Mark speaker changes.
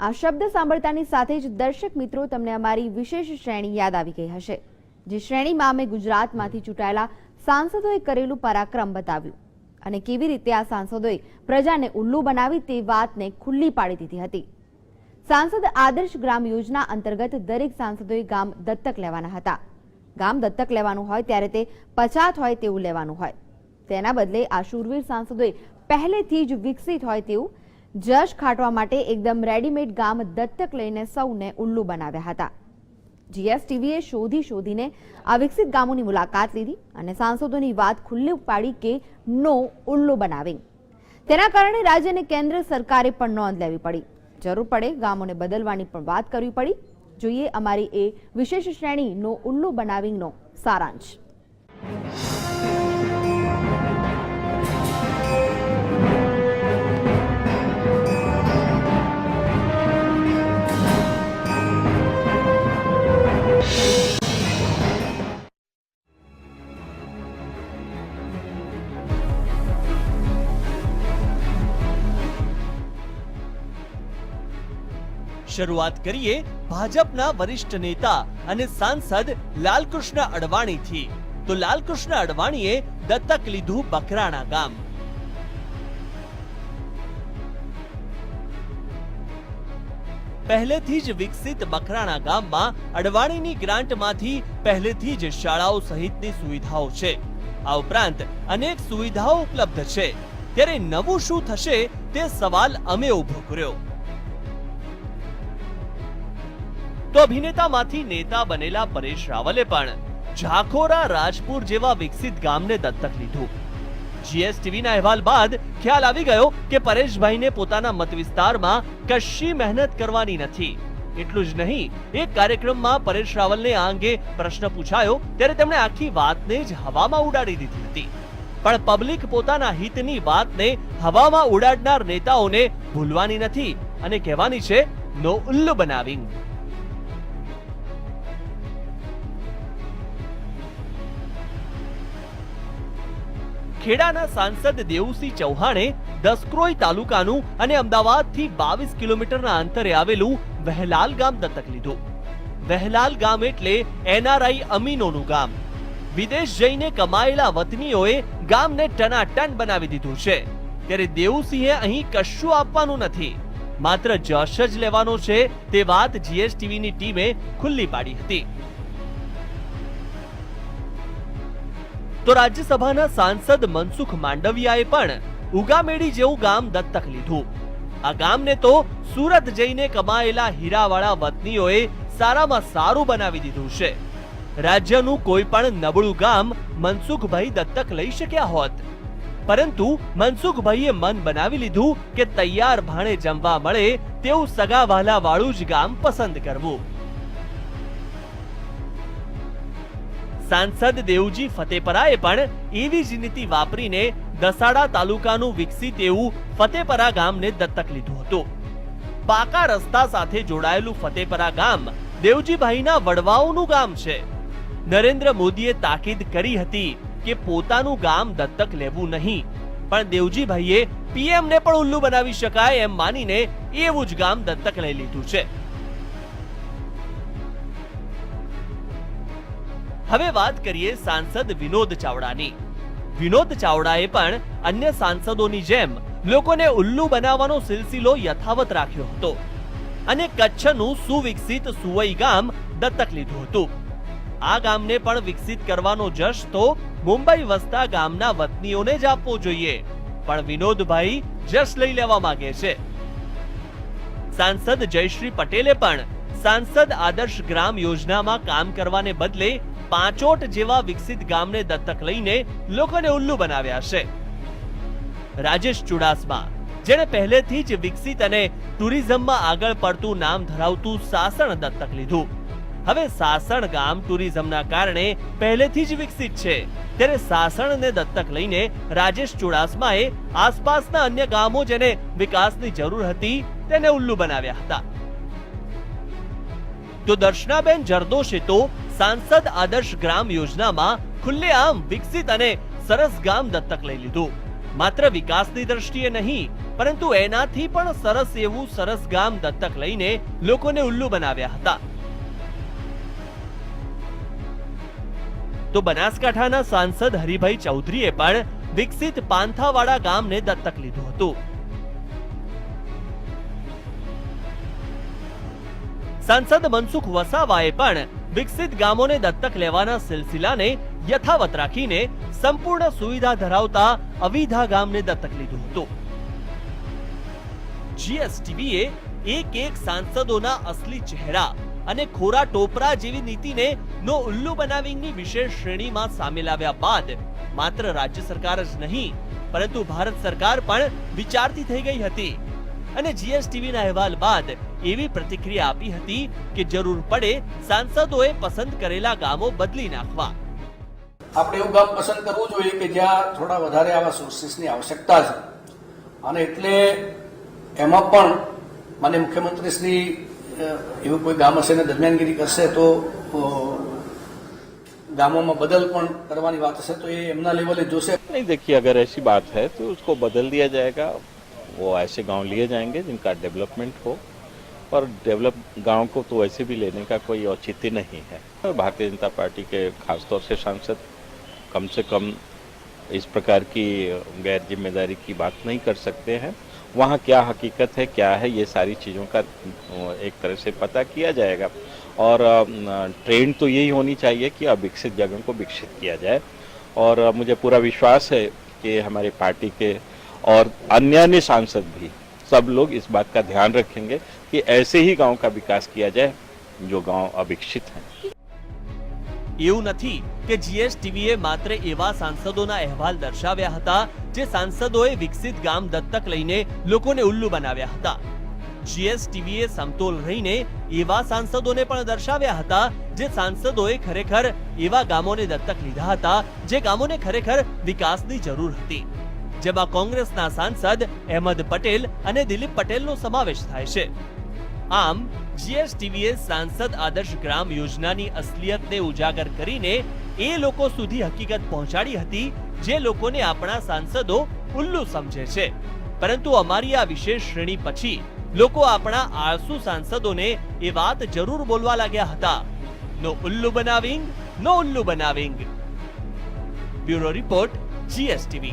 Speaker 1: આ શબ્દ સાંભળતાની સાથે જ દર્શક મિત્રો તમને અમારી વિશેષ શ્રેણી યાદ આવી ગઈ હશે, જે શ્રેણીમાં અમે ગુજરાતમાંથી ચૂંટાયેલા સાંસદોએ કરેલું પરાક્રમ બતાવ્યું અને કેવી રીતે આ સાંસદોએ પ્રજાને ઉલ્લુ બનાવી તે વાતને ખુલ્લી પાડી દીધી હતી. સાંસદ આદર્શ ગ્રામ યોજના અંતર્ગત દરેક સાંસદોએ ગામ દત્તક લેવાના હતા. ગામ દત્તક લેવાનું હોય ત્યારે તે પછાત હોય તેવું લેવાનું હોય. તેના બદલે આ શૂરવીર સાંસદોએ પહેલેથી જ વિકસિત હોય તેવું જશ ખાટવા માટે એકદમ રેડીમેડ ગામ દત્તક લઈને સૌને ઉલ્લુ બનાવ્યા હતા. જીએસટીવીએ શોધી શોધીને આ વિકસિત ગામોની મુલાકાત લીધી અને સાંસદોની વાત ખુલ્લી પાડી કે નો ઉલ્લુ બનાવી. તેના કારણે રાજ્ય અને કેન્દ્ર સરકારે પણ નોંધ લેવી પડી. જરૂર પડે ગામોને બદલવાની પણ વાત કરવી પડી. જોઈએ અમારી એ વિશેષ શ્રેણી નો ઉલ્લુ બનાવીનો સારાંશ.
Speaker 2: શરૂઆત કરીએ ભાજપના વરિષ્ઠ નેતા અને સાંસદ લાલકૃષ્ણ અડવાણીથી. તો લાલકૃષ્ણ અડવાણીએ દત્તક લીધું બકરાણા ગામ. પહેલેથી જ વિકસિત બકરાણા ગામમાં અડવાણીની ગ્રાન્ટમાંથી પહેલેથી જ શાળાઓ સહિતની સુવિધાઓ છે. આ ઉપરાંત અનેક સુવિધાઓ ઉપલબ્ધ છે. ત્યારે નવું શું થશે તે સવાલ અમે ઊભો કર્યો. તો અભિનેતામાંથી નેતા બનેલા પરેશ રાવલે પણ ઝાખોરા રાજપુર જેવા વિકસિત ગામને દત્તક લીધું. જીએસટીવીના અહેવાલ બાદ ખ્યાલ આવી ગયો કે પરેશભાઈને પોતાના મત વિસ્તારમાં કશી મહેનત કરવાની નથી. એટલું જ નહીં, એક કાર્યક્રમમાં પરેશ રાવલને આ અંગે પ્રશ્ન પૂછાયો, ત્યારે તેમણે આખી વાતને જ હવામાં ઉડાડી દીધી હતી. પણ પબ્લિક પોતાના હિતની વાતને હવામાં ઉડાડનાર નેતાઓને ભૂલવાની નથી અને કહેવાની છે, નો ઉલ્લુ બનાવિંગ. ખેડાના સાંસદ દેવુસિંહ ચૌહાણે દસક્રોઈ તાલુકાનું અને અમદાવાદથી બાવીસ કિલોમીટરના અંતરે આવેલું વહેલાલ ગામ દત્તક લીધું. વહેલાલ ગામ એટલે એનઆરઆઈ અમીનોનું ગામ. વિદેશ જઈને કમાયેલા વતનીઓએ ગામને ટનાટન બનાવી દીધું છે. ત્યારે દેવુસિંહે અહીં કશું આપવાનું નથી. માત્ર જશ જ લેવાનો છે તે વાત જીએસટીવીની ટીમે ખુલ્લી પાડી હતી. તો રાજ્યસભાના સાંસદ મનસુખ માંડવિયાએ પણ ઉગામેડી જેવું ગામ દત્તક લીધું. આ ગામને તો સુરત જઈને કમાયેલા હીરાવાળા વતનીઓએ સારામાં સારું બનાવી દીધું છે. રાજ્યનું કોઈ પણ નબળું ગામ મનસુખભાઈ દત્તક લઈ શક્યા હોત. પરંતુ મનસુખભાઈએ મન બનાવી લીધું કે તૈયાર ભાણે જમવા મળે તેવું સગાવાલા વાળું જ ગામ પસંદ કરવું. સાંસદ દેવજી ફતેપરાએ પણ એવી જ નીતિ વાપરીને દસાડા તાલુકાનું વિકસિત એવું ફતેપરા ગામને દત્તક લીધું હતું. પાકા રસ્તા સાથે જોડાયેલું ફતેપરા ગામ દેવજીભાઈના વડવાઓનું ગામ છે. નરેન્દ્ર મોદીએ તાકીદ કરી હતી કે પોતાનું ગામ દત્તક લેવું નહીં, પણ દેવજીભાઈએ પીએમને પણ ઉલ્લુ બનાવી શકાય એમ માનીને એવું જ ગામ દત્તક લઈ લીધું છે. હવે વાત કરીએ સાંસદ વિનોદ ચાવડાની. વિનોદ ચાવડાએ પણ અન્ય સાંસદોની જેમ લોકોને ઉલ્લુ બનાવવાનો સિલસિલો યથાવત રાખ્યો હતો અને કચ્છનું સુવિકસિત સુવઈ ગામ દત્તક લીધું હતું. આ ગામને પણ વિકસિત કરવાનો જશ તો મુંબઈ વસતા ગામના વતનીઓને જ આપવો જોઈએ. પણ વિનોદભાઈ જશ લઈ લેવા માંગે છે. સાંસદ જયશ્રી પટેલે પણ સાંસદ આદર્શ ગ્રામ યોજનામાં કામ કરવાને બદલે પાંચોટ જેવા વિકસિત ગામને દત્તક લઈને લોકોને ઉલ્લુ બનાવ્યા છે. રાજેશ ચુડાસમા, જેણે પહેલેથી જ વિકસિત અને ટુરિઝમમાં આગળ પડતું નામ ધરાવતું સાસણ દત્તક લીધું. હવે સાસણ ગામ ટુરિઝમના કારણે પહેલેથી જ વિકસિત છે. ત્યારે સાસણને દત્તક લઈને રાજેશ ચુડાસમાએ આસપાસના અન્ય ગામો જેને વિકાસની જરૂર હતી તેને ઉલ્લુ બનાવ્યા હતા. તો દર્શનાબેન જરદોશે તો સાંસદ આદર્શ ગ્રામ યોજનામાં ખુલ્લેઆમ વિકસિત અને સરસ ગામ દત્તક લઈ લીધું. માત્ર વિકાસની દ્રષ્ટિએ નહીં, પરંતુ એનાથી પણ સરસ એવું સરસ ગામ દત્તક લઈને લોકોને ઉલ્લુ બનાવ્યા હતા. તો બનાસકાંઠાના સાંસદ હરિભાઈ ચૌધરીએ પણ વિકસિત પાંથાવાડા ગામને દત્તક લીધું હતું. સાંસદ મનસુખ વસાવાએ પણ વિકસિત ગામોને દત્તક લેવાના સિલસિલાને યથાવત રાખીને સંપૂર્ણ સુવિધા ધરાવતા અવિધા ગામને દત્તક લીધું હતું. જીએસટીવીએ એક એક સાંસદોના અસલી ચહેરા અને ખોરા ટોપરા જેવી નીતિને નો ઉલ્લુ બનાવીની વિશેષ શ્રેણીમાં સામેલ આવ્યા બાદ માત્ર રાજ્ય સરકાર જ નહીં, પરંતુ ભારત સરકાર પણ વિચારતી થઈ ગઈ હતી. અને જીએસટીવીના અહેવાલ બાદ એવી પ્રતિક્રિયા આપી હતી કે જરૂર પડે સાંસદોએ પસંદ કરેલા ગામો બદલી નાખવા
Speaker 3: આપણે એવું ગામ પસંદ કરવું જોઈએ કે જ્યાં થોડા વધારે આવા સોર્સિસની આવશ્યકતા છે અને એટલે એમાં પણ માન્ય મુખ્યમંત્રીશ્રી અ, એવું કોઈ ગામ હશે ને દરમિયાનગીરી કરશે તો અ, ગામોમાં બદલ પણ કરવાની વાત હશે તો એ એમના લેવલે જોશે
Speaker 4: नहीं देखिए अगर ऐसी बात है तो उसको बदल दिया जाएगा वो ऐसे गाँव लिए जाएँगे जिनका डेवलपमेंट हो। और डेवलप गाँव को तो वैसे भी लेने का कोई औचित्य नहीं है। भारतीय जनता पार्टी के खासतौर से सांसद कम से कम इस प्रकार की गैर ज़िम्मेदारी की बात नहीं कर सकते हैं। वहाँ क्या हकीकत है, क्या है, ये सारी चीज़ों का एक तरह से पता किया जाएगा। और ट्रेंड तो यही होनी चाहिए कि अविकसित जगह को विकसित किया जाए। और मुझे पूरा विश्वास है कि हमारी पार्टी के और अन्य अन्य सांसद भी सब लोग इस बात का ध्यान रखेंगे कि ऐसे ही गांव का विकास किया जाए जो गांव अविकसित हैं
Speaker 2: એવું નથી કે જીએસટીવીએ માત્ર એવા સાંસદોના અહેવાલ દર્શાવ્યા હતા જે સાંસદોએ વિકસિત ગામ દત્તક લઈને લોકોને ઉલ્લુ બનાવ્યા હતા જીએસટીવીએ સમતોલ રહીને એવા સાંસદોને પણ દર્શાવ્યા હતા જે સાંસદોએ ખરેખર એવા ગામોને દત્તક લીધા હતા જે ગામોને ખરેખર વિકાસની જરૂર હતી જેમાં કોંગ્રેસના સાંસદ અહેમદ પટેલ અને દિલીપ પટેલનો સમાવેશ થાય છે. આમ, જીએસટીવીએ સાંસદ આદર્શ ગ્રામ યોજનાની અસલિયતને ઉજાગર કરીને એ લોકો સુધી હકીકત પહોંચાડી હતી, જે લોકોને આપણા સાંસદો ઉલ્લુ સમજે છે. પરંતુ અમારી આ વિશેષ શ્રેણી પછી લોકો આપણા આળસુ સાંસદોને એ વાત જરૂર બોલવા લાગ્યા હતા. નો ઉલ્લુ બનાવિંગ, નો ઉલ્લુ બનાવિંગ. Bureau report, GSTV.